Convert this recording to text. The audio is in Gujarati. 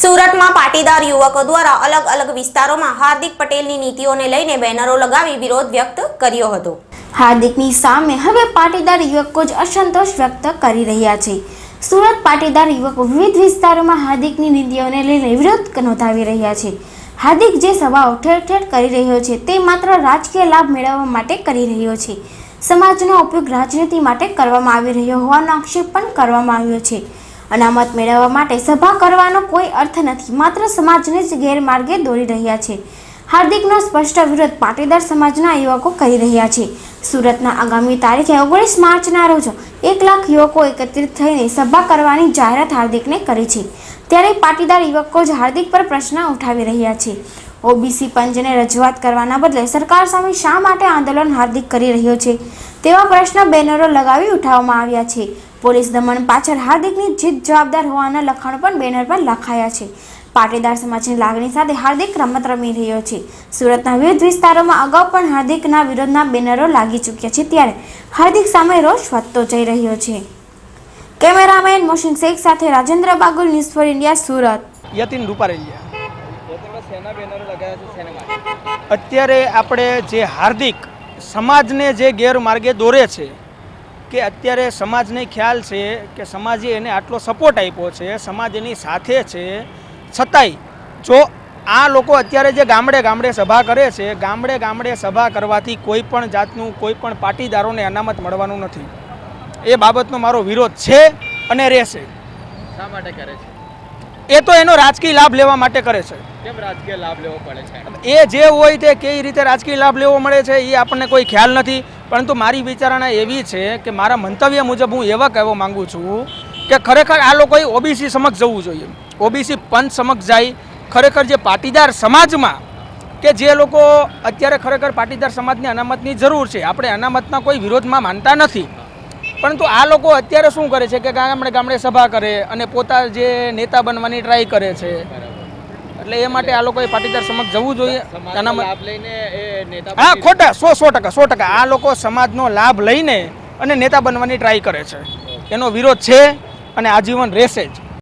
સુરતમાં પાટીદાર યુવકો દ્વારા અલગ અલગ વિસ્તારોમાં હાર્દિક પટેલની નીતિઓને લઈને બેનરો લગાવી વિરોધ વ્યક્ત કર્યો હતો. હાર્દિકની સામે હવે પાટીદાર યુવકો જ અસંતોષ વ્યક્ત કરી રહ્યા છે. સુરત પાટીદાર યુવકો વિવિધ વિસ્તારોમાં હાર્દિકની નીતિઓને લઈને વિરોધ નોંધાવી રહ્યા છે. હાર્દિક જે સભાઓ ઠેર ઠેર કરી રહ્યો છે તે માત્ર રાજકીય લાભ મેળવવા માટે કરી રહ્યો છે. સમાજનો ઉપયોગ રાજનીતિ માટે કરવામાં આવી રહ્યો હોવાનો આક્ષેપ પણ કરવામાં આવ્યો છે. અનામત મેળવવા માટે સભા કરવાનો કોઈ અર્થ નથી. માત્ર સમાજને જ ગેરમાર્ગે દોરી રહ્યા છે. હાર્દિકનો સ્પષ્ટ વિરોધ પાટીદાર સમાજના યુવકો કરી રહ્યા છે. સુરતના આગામી તારીખે ઓગણીસ માર્ચના રોજ એક લાખ યુવકો એકત્રિત થઈને સભા કરવાની જાહેરાત હાર્દિકને કરી છે. ત્યારે પાટીદાર યુવકો જ હાર્દિક પર પ્રશ્ન ઉઠાવી રહ્યા છે. ઓબીસી પંચને રજૂઆત કરવાના બદલે સરકાર સામે શા માટે આંદોલન હાર્દિક કરી રહ્યો છે? તેવા પ્રશ્ન બેનરો લગાવી ઉઠાવવામાં આવ્યા છે. પોલીસ દમન પાછળ હાર્દિકની જીત જવાબદાર હોવાના લખાણો પણ બેનર પર લખાયા છે. પાટીદાર સમાજની લાગણી સાથે હાર્દિક રમત રમી રહ્યો છે. સુરતના વિવિધ વિસ્તારોમાં અગાઉ પણ હાર્દિકના વિરોધના બેનરો લાગી ચૂક્યા છે ત્યારે હાર્દિક સામે રોષ વધતો જઈ રહ્યો છે. કેમેરામેન મોશન શેખ સાથે Rajendra Bagul news four India Surat. Yatin Ruparelia અત્યારે આપણે જે હાર્દિક સમાજને જે ગેરમાર્ગે દોરે છે કે અત્યારે સમાજને ખ્યાલ છે કે સમાજે એને આટલો સપોર્ટ આપ્યો છે સમાજ એની સાથે છે. છતાંય જો આ લોકો અત્યારે જે ગામડે ગામડે સભા કરે છે ગામડે ગામડે સભા કરવાથી કોઈ પણ જાતનું કોઈ પણ પાટીદારોને અનામત મળવાનું નથી. એ બાબતનો મારો વિરોધ છે અને રહેશે. શા માટે કરે છે? એ તો એનો રાજકીય લાભ લેવા માટે કરે છે. કેમ રાજકીય લાભ લેવો પડે છે? એ જે હોય તે કેવી રીતે રાજકીય લાભ લેવો મળે છે એ આપણને કોઈ ખ્યાલ નથી. પરંતુ મારી વિચારણા એવી છે કે મારા મંતવ્ય મુજબ હું એવા કહેવા માંગુ છું કે ખરેખર આ લોકોએ ઓબીસી સમક્ષ જવું જોઈએ. ઓબીસી પંચ સમક્ષ જાય. ખરેખર જે પાટીદાર સમાજમાં કે જે લોકો અત્યારે ખરેખર પાટીદાર સમાજની અનામતની જરૂર છે, આપણે અનામતના કોઈ વિરોધમાં માનતા નથી. પરંતુ આ લોકો અત્યારે શું કરે છે કે ગામડે ગામડે સભા કરે અને પોતા જે નેતા બનવાની ટ્રાય કરે છે. એટલે એ માટે આ લોકોએ પાટીદાર સમક્ષ જવું જોઈએ. હા ખોટા સો સો ટકા સો ટકા. આ લોકો સમાજનો લાભ લઈને અને નેતા બનવાની ટ્રાય કરે છે. એનો વિરોધ છે અને આજીવન રહેશે જ.